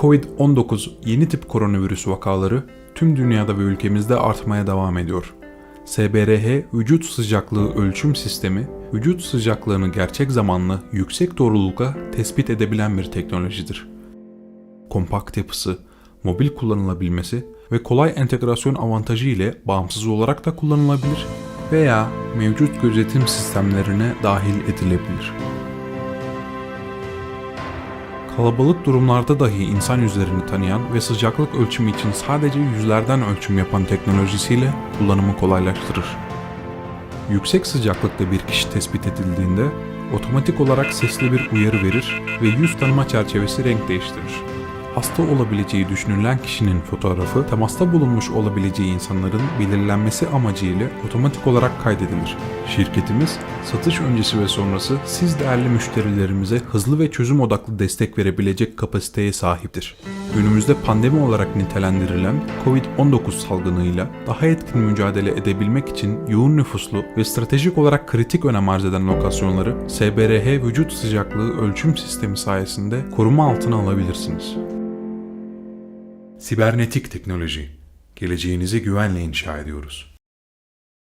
Covid-19 yeni tip koronavirüs vakaları tüm dünyada ve ülkemizde artmaya devam ediyor. SBRH vücut sıcaklığı ölçüm sistemi, vücut sıcaklığını gerçek zamanlı yüksek doğrulukla tespit edebilen bir teknolojidir. Kompakt yapısı, mobil kullanılabilmesi ve kolay entegrasyon avantajı ile bağımsız olarak da kullanılabilir veya mevcut gözetim sistemlerine dahil edilebilir. Kalabalık durumlarda dahi insan yüzlerini tanıyan ve sıcaklık ölçümü için sadece yüzlerden ölçüm yapan teknolojisiyle kullanımı kolaylaştırır. Yüksek sıcaklıkta bir kişi tespit edildiğinde otomatik olarak sesli bir uyarı verir ve yüz tanıma çerçevesi renk değiştirir. Hasta olabileceği düşünülen kişinin fotoğrafı temasta bulunmuş olabileceği insanların belirlenmesi amacıyla otomatik olarak kaydedilir. Şirketimiz satış öncesi ve sonrası siz değerli müşterilerimize hızlı ve çözüm odaklı destek verebilecek kapasiteye sahiptir. Günümüzde pandemi olarak nitelendirilen COVID-19 salgınıyla daha etkin mücadele edebilmek için yoğun nüfuslu ve stratejik olarak kritik önem arz eden lokasyonları SBRH vücut sıcaklığı ölçüm sistemi sayesinde koruma altına alabilirsiniz. Sibernetik teknoloji. Geleceğinizi güvenle inşa ediyoruz.